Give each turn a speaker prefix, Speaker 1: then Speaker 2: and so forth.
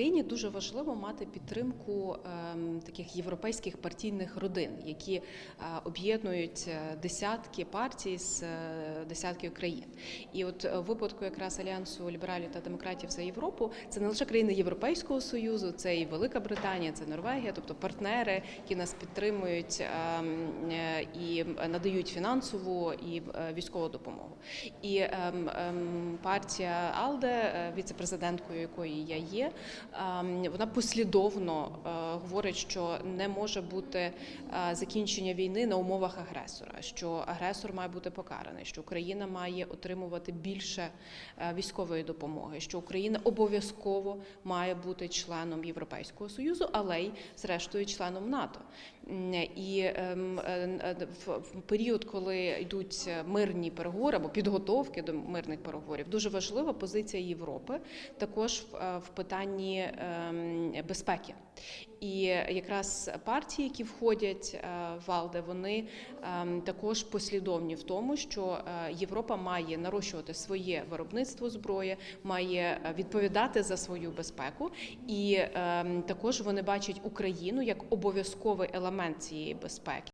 Speaker 1: Україні дуже важливо мати підтримку ем, таких європейських партійних родин, які е, об'єднують е, десятки партій з е, десятків країн. І от в випадку якраз альянсу лібералів та демократів за Європу це не лише країни Європейського союзу, це і Велика Британія, це Норвегія, тобто партнери, які нас підтримують ем, і надають фінансову і військову допомогу. І ем, партія Алде, віцепрезиденткою якої я є, вона послідовно е, говорить, що не може бути е, закінчення війни на умовах агресора, що агресор має бути покараний, що Україна має отримувати більше е, військової допомоги, що Україна обов'язково має бути членом Європейського союзу, але й зрештою членом НАТО. І ем, е, е, в період, коли йдуть мирні переговори або підготовки до мирних переговорів, дуже важлива позиція Європи також в, е, в питанні ем, безпеки. І якраз партії, які входять е, в АЛДЕ, вони ем, також послідовні в тому, що е, Європа має нарощувати своє виробництво зброї, має е, відповідати за свою безпеку, і ем, також вони бачать Україну як обов'язковий елемент цієї безпеки.